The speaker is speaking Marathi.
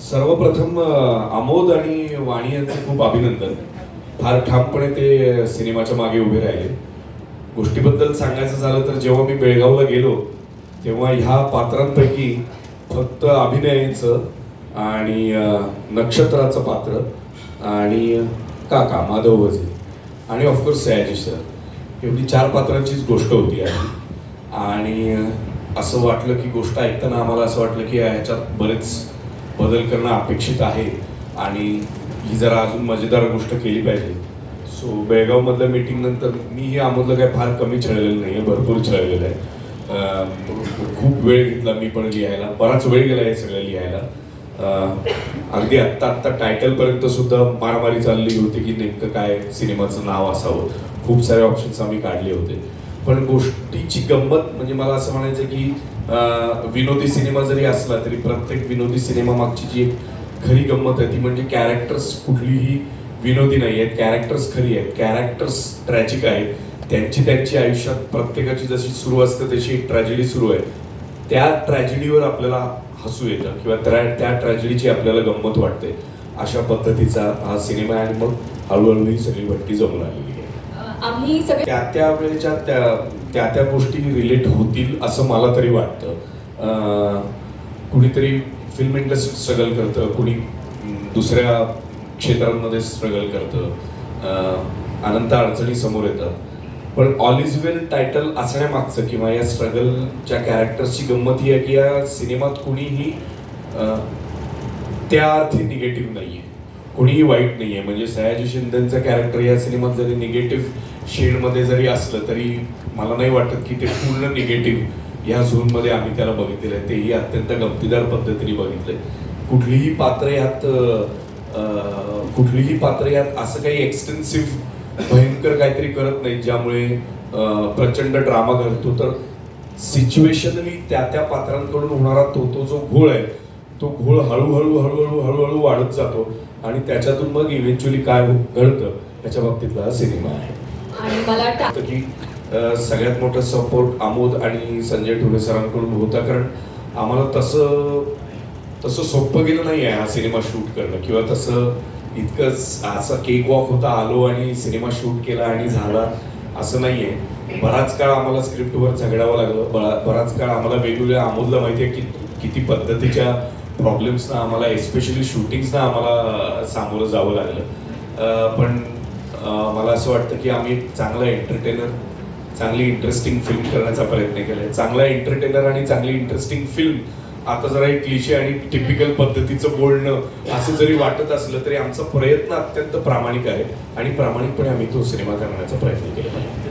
सर्वप्रथम आमोद आणि वाणी यांचे खूप अभिनंदन. फार ठामपणे ते सिनेमाच्या मागे उभे राहिले. गोष्टीबद्दल सांगायचं झालं तर जेव्हा मी बेळगावला गेलो तेव्हा ह्या पात्रांपैकी फक्त अभिनयाचं आणि नक्षत्राचं पात्र आणि काका माधव वजे आणि ऑफकोर्स सयाजी सर एवढी चार पात्रांचीच गोष्ट होती आणि असं वाटलं की गोष्ट ऐकताना आम्हाला असं वाटलं की ह्याच्यात बरेच बदल करणं अपेक्षित आहे आणि ही जरा अजून मजेदार गोष्ट केली पाहिजे. सो बेळगावमधल्या मीटिंग नंतर मीही आमधलं काय फार कमी छळलेलं नाही आहे भरपूर छळलेलं आहे. खूप वेळ घेतला मी पण लिहायला बराच वेळ गेला हे सगळं लिहायला. अगदी आत्ता आत्ता टायटलपर्यंत सुद्धा मारामारी चालली होती की नेमकं काय सिनेमाचं नाव असावं. खूप सारे ऑप्शन्स आम्ही काढले होते. पण गोष्टीची गंमत म्हणजे मला असं म्हणायचं की विनोदी सिनेमा जरी असला तरी प्रत्येक विनोदी सिनेमा मागची जी एक खरी गंमत आहे ती म्हणजे कॅरेक्टर्स कुठलीही विनोदी नाही आहेत कॅरेक्टर्स खरी आहेत कॅरेक्टर्स ट्रॅजिक आहेत. त्यांची त्यांची आयुष्यात प्रत्येकाची जशी सुरू असते तशी एक ट्रॅजेडी सुरू आहे. त्या ट्रॅजेडीवर आपल्याला हसू येतं किंवा त्या त्या ट्रॅजेडीची आपल्याला गंमत वाटते. अशा पद्धतीचा हा सिनेमा आहे आणि मग हळूहळू ही सगळी भट्टी जमून आलेली आहे. आम्ही सगळे त्या त्या वेळेच्या त्या त्या त्या गोष्टी रिलेट होतील असं मला तरी वाटतं. कुणीतरी फिल्म इंडस्ट्रीत स्ट्रगल करतं कुणी दुसऱ्या क्षेत्रांमध्ये स्ट्रगल करतं. अनंत अडचणी समोर येतात. पण ऑल इज वेल टायटल असण्यामागचं किंवा या स्ट्रगलच्या कॅरेक्टर्सची गंमत ही आहे की या सिनेमात कुणीही त्या अर्थी निगेटिव्ह आहे कुणीही वाईट नाही आहे म्हणजे सयाजी शिंदेचं कॅरेक्टर या सिनेमात जरी निगेटिव्ह शेडमध्ये जरी असलं तरी मला नाही वाटत की ते पूर्ण निगेटिव्ह ह्या झोनमध्ये आम्ही त्याला बघितलेलं आहे. तेही अत्यंत गमतीदार पद्धतीने बघितलंय. कुठलीही पात्र यात कुठलीही पात्र यात असं काही एक्सटेन्सिव्ह भयंकर काहीतरी करत नाही ज्यामुळे प्रचंड ड्रामा घडतो. तर सिच्युएशनली त्या त्या पात्रांकडून होणारा तो तो जो घोळ आहे तो घोळ हळूहळू हळूहळू हळूहळू वाढत जातो आणि त्याच्यातून मग इव्हेंच्युअली काय हो- घडतं याच्या बाबतीतला सिनेमा आहे. आणि मला वाटतं की सगळ्यात मोठा सपोर्ट आमोद आणि संजय ठोले सरांकडून होता कारण आम्हाला तसं तसं सोपं गेलं नाही आहे हा सिनेमा शूट करणं किंवा तसं इतकंच असा केक वॉक होता आलो आणि सिनेमा शूट केला आणि झाला असं नाही आहे बराच काळ आम्हाला स्क्रिप्टवर झगडावं लागलं बरा- बराच काळ आम्हाला वेगवेगळ्या आमोदला माहिती आहे की किती पद्धतीच्या प्रॉब्लेम्सना आम्हाला एस्पेशली शूटिंग्सना आम्हाला सामोरं जावं लागलं. पण मला असं वाटतं की आम्ही एक चांगला एंटरटेनर चांगली इंटरेस्टिंग फिल्म करण्याचा प्रयत्न केलाय. चांगला एंटरटेनर आणि चांगली इंटरेस्टिंग फिल्म आता जरा एक क्लिशे आणि टिपिकल पद्धतीचं बोलणं असं जरी वाटत असलं तरी आमचा प्रयत्न अत्यंत प्रामाणिक आहे आणि प्रामाणिकपणे आम्ही तो सिनेमा करण्याचा प्रयत्न केला